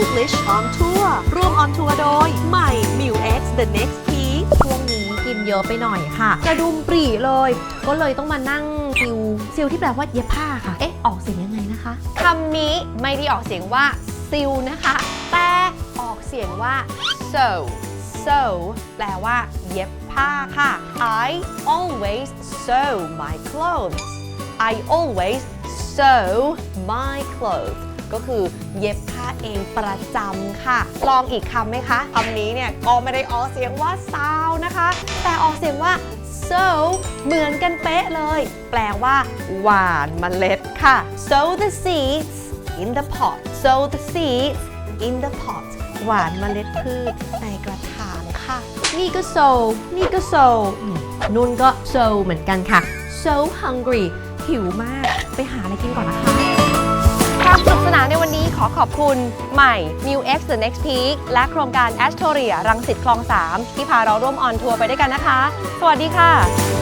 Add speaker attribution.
Speaker 1: English on Tour ร่วม on tour โดย ใหม่ m i w X The Next Peak
Speaker 2: ช่วงนี้กินเยอะไปหน่อยค่ะ กระดุมปรีเลย ก็เลยต้องมานั่งซิลซิลที่แปลว่าเย็บผ้าค่ะ เอ๊ะ ออกเสียงยังไงนะคะ
Speaker 3: คำนี้ไม่ได้ออกเสียงว่าซิลนะคะ แต่ออกเสียงว่า sew sew แปลว่า เย็บผ้าค่ะ I always sew my clothes I always sew my clothes ก็คือเย็บผ้าเองประจำค่ะ ลองอีกคำไหมคะคำนี้เนี่ยก็ไม่ได้ออกเสียงว่า sow นะคะ แต่ออกเสียงว่า so เหมือนกันเป๊ะเลย แปลว่า หวานเมล็ดค่ะ sow the seeds in the pot sow the seeds in the pot หวานเมล็ดพืชในกระถางค่ะ
Speaker 2: นี่ก็โซนี่ก็โซนุ่นก็โซเหมือนกันค่ะ so hungry หิวมาก ไปหาอะไรกินก่อนนะคะ
Speaker 3: ในวันนี้ขอขอบคุณใหม่ New X The Next Peak และโครงการ Astoria รังสิตคลอง 3 ที่พาเราร่วมออนทัวร์ไปด้วยกันนะคะ สวัสดีค่ะ